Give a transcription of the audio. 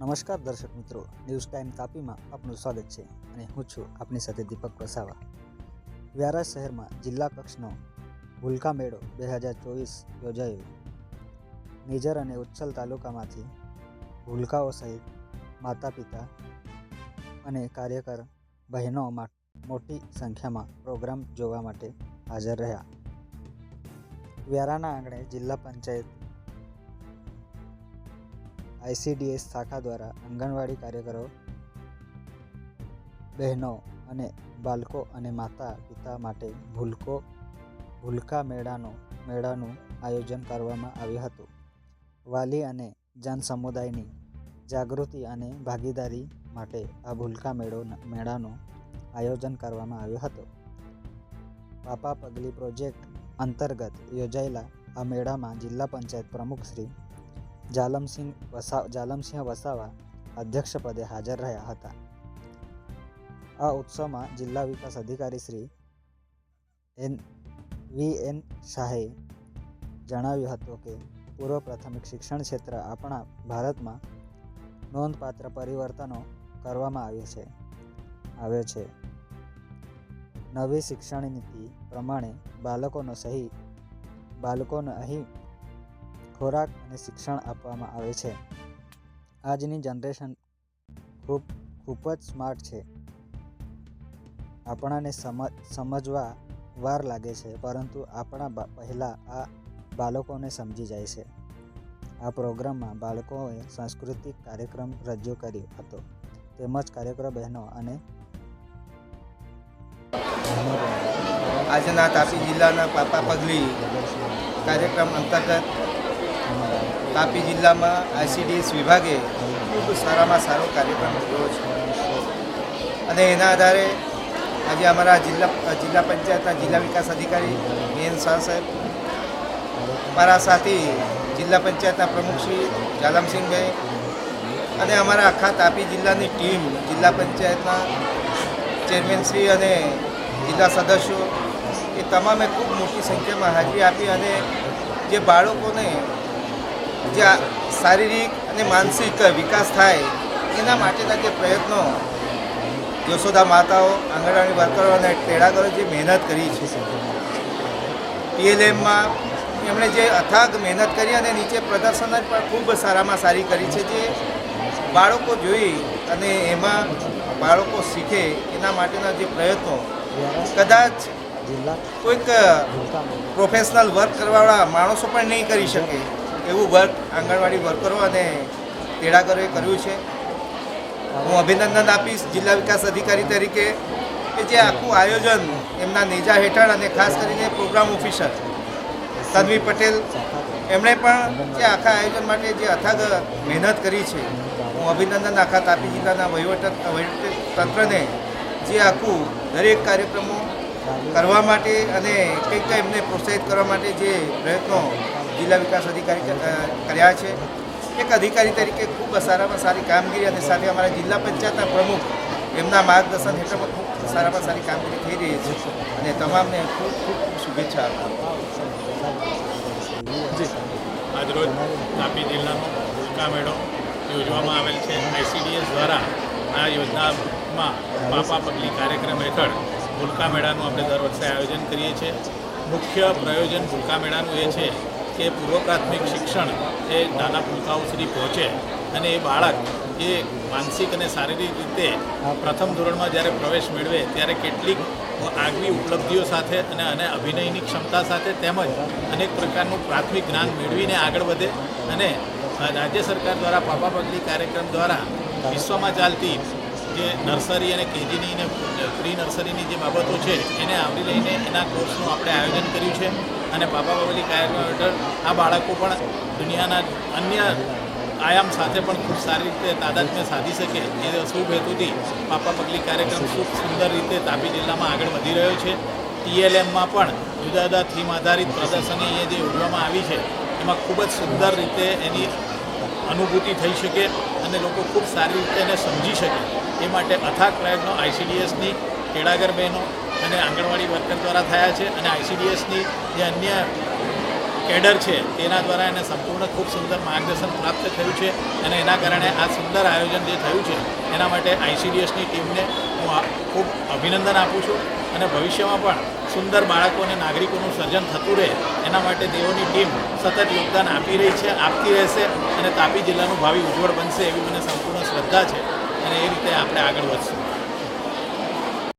નમસ્કાર દર્શક મિત્રો, ન્યૂઝ ટાઈમ તાપીમાં આપનું સ્વાગત છે અને હું છું આપની સાથે દીપક વસાવા. વ્યારા શહેરમાં જિલ્લા કક્ષનો ભૂલકા મેળો બે હજાર ચોવીસ યોજાયો. નિઝર અને ઉચ્છલ તાલુકામાંથી ભૂલકાઓ સહિત માતા પિતા અને કાર્યકર બહેનો મોટી સંખ્યામાં પ્રોગ્રામ જોવા માટે હાજર રહ્યા. વ્યારાના આંગણે જિલ્લા પંચાયત આઈસીડીએસ શાખા દ્વારા આંગણવાડી કાર્યકરો, બહેનો અને બાળકો અને માતા પિતા માટે ભૂલકો, ભૂલકા મેળાનો, મેળાનું આયોજન કરવામાં આવ્યું હતું. વાલી અને જન સમુદાયની જાગૃતિ અને ભાગીદારી માટે આ ભૂલકા મેળો, મેળાનું આયોજન કરવામાં આવ્યું હતું. પાપા પગલી પ્રોજેક્ટ અંતર્ગત યોજાયેલા આ મેળામાં જિલ્લા પંચાયત પ્રમુખ શ્રી જાલમસિંહ વસા, જાલમસિંહ વસાવા અધ્યક્ષપદે હાજર રહ્યા હતા. આ ઉત્સવમાં જિલ્લા વિકાસ અધિકારી શ્રી એન વી એન શાહે જણાવ્યું હતું કે, પૂર્વ પ્રાથમિક શિક્ષણ ક્ષેત્ર આપણા ભારતમાં નોંધપાત્ર પરિવર્તનો કરવામાં આવ્યું છે, આવ્યો છે. નવી શિક્ષણ નીતિ પ્રમાણે બાળકોનો સહી, બાળકોને અહીં ખોરાક અને શિક્ષણ આપવામાં આવે છે. આજની જનરેશન ખૂબ ખૂબ જ સ્માર્ટ છે. આપણાને સમજ, સમજવા વાર લાગે છે, પરંતુ આપણા પહેલાં આ બાળકોને સમજી જાય છે. આ પ્રોગ્રામમાં બાળકોએ સાંસ્કૃતિક કાર્યક્રમ રજૂ કર્યો હતો. તેમજ કાર્યક્રમ બહેનો અને આજના તાપી જિલ્લાના પાપા પગલી કાર્યક્રમ અંતર્ગત તાપી જિલ્લામાં આઈસીડીએસ વિભાગે ખૂબ સારામાં સારો કાર્યક્રમ કર્યો છે. અને એના આધારે આજે અમારા જિલ્લા જિલ્લા પંચાયતના જિલ્લા વિકાસ અધિકારી એન શાહ સાહેબ મારા સાથી જિલ્લા પંચાયતના પ્રમુખ શ્રી જાલમસિંહભાઈ અને અમારા આખા તાપી જિલ્લાની ટીમ, જિલ્લા પંચાયતના ચેરમેનશ્રી અને જિલ્લા સદસ્યો, એ તમામે ખૂબ મોટી સંખ્યામાં હાજરી આપી અને જે બાળકોને જે શારીરિક અને માનસિક વિકાસ થાય, એના માટેના જે પ્રયત્નો યશોદા માતાઓ, આંગણવાડી વર્કરો અને ટેડાગરો જે મહેનત કરી છે. પીએલએમમાં એમણે જે અથાગ મહેનત કરી અને નીચે પ્રદર્શન પણ ખૂબ સારામાં સારી કરી છે. જે બાળકો જોઈ અને એમાં બાળકો શીખે, એના માટેના જે પ્રયત્નો, કદાચ કોઈક પ્રોફેશનલ વર્ક કરવાવાળા માણસો પણ નહીં કરી શકે. એવું વર્ક, આંગણવાડી વર્કરો અને તેડાગરોએ કર્યું છે. હું અભિનંદન આપીશ જિલ્લા વિકાસ અધિકારી તરીકે કે જે આખું આયોજન એમના નેજા હેઠળ અને ખાસ કરીને પ્રોગ્રામ ઓફિસર તન્વી પટેલ એમણે પણ જે આખા આયોજન માટે જે અથાગ મહેનત કરી છે. હું અભિનંદન આખા તાપી જિલ્લાના વહીવટ તંત્રને જે આખું દરેક કાર્યક્રમો કરવા માટે અને કંઈક એમને પ્રોત્સાહિત કરવા માટે જે પ્રયત્નો જિલ્લા વિકાસ અધિકારી કર્યા છે. એક અધિકારી તરીકે ખૂબ સારામાં સારી કામગીરી અને સાથે અમારા જિલ્લા પંચાયતના પ્રમુખ એમના માર્ગદર્શન હેઠળ પણ ખૂબ સારામાં સારી કામગીરી થઈ રહી છે. અને તમામને ખૂબ ખૂબ શુભેચ્છા આપું આજરોજ તાપી જિલ્લાનો ભૂલકા મેળો યોજવામાં આવેલ છે. આઈસીડીએસ દ્વારા આ યોજનામાં પાપા પગલી કાર્યક્રમ હેઠળ ભૂલકા મેળાનું આપણે દર વર્ષે આયોજન કરીએ છીએ. મુખ્ય પ્રયોજન ભૂલકા મેળાનું એ છે કે પૂર્વ પ્રાથમિક શિક્ષણ એ નાના ભૂલકાઓ સુધી પહોંચે અને એ બાળક એ માનસિક અને શારીરિક રીતે પ્રથમ ધોરણમાં જ્યારે પ્રવેશ મેળવે ત્યારે કેટલીક આગવી ઉપલબ્ધિઓ સાથે અને અને અભિનયની ક્ષમતા સાથે તેમજ અનેક પ્રકારનું પ્રાથમિક જ્ઞાન મેળવીને આગળ વધે અને રાજ્ય સરકાર દ્વારા પાપા પગલી કાર્યક્રમ દ્વારા વિશ્વમાં ચાલતી જે નર્સરી અને કેજીની ને પ્રી નર્સરીની જે બાબતો છે, એને આવરી લઈને એના કોર્સનું આપણે આયોજન કર્યું છે. અને બાબા બાબલી કાર્યક્રમ હેઠળ આ બાળકો પણ દુનિયાના અન્ય આયામ સાથે પણ ખૂબ સારી રીતે તાદાત્મ્ય સાધી શકે એ શુભ હેતુથી પાપા પગલી કાર્યક્રમ ખૂબ સુંદર રીતે તાપી જિલ્લામાં આગળ વધી રહ્યો છે. ટીએલએમમાં પણ જુદા જુદા થીમ આધારિત પ્રદર્શની અહીંયા જે યોજવામાં આવી છે, એમાં ખૂબ જ સુંદર રીતે એની અનુભૂતિ થઈ શકે અને લોકો ખૂબ સારી રીતે એને સમજી શકે. એ માટે અથાગ પ્રયત્નો આઈસીડીએસની કેળાગર બહેનો અને આંગણવાડી વર્કર દ્વારા થયા છે અને આઈસીડીએસની જે અન્ય કેડર છે તેના દ્વારા એને સંપૂર્ણ ખૂબ સુંદર માર્ગદર્શન પ્રાપ્ત થયું છે અને એના કારણે આ સુંદર આયોજન જે થયું છે, એના માટે આઈસીડીએસની ટીમને હું ખૂબ અભિનંદન આપું છું. અને ભવિષ્યમાં પણ સુંદર બાળકો અને નાગરિકોનું સર્જન થતું રહે, એના માટે તેઓની ટીમ સતત યોગદાન આપી રહી છે, આપતી રહેશે અને તાપી જિલ્લાનું ભાવિ ઉજ્જવળ બનશે એવી મને સંપૂર્ણ શ્રદ્ધા છે અને એ રીતે આપણે આગળ વધશું.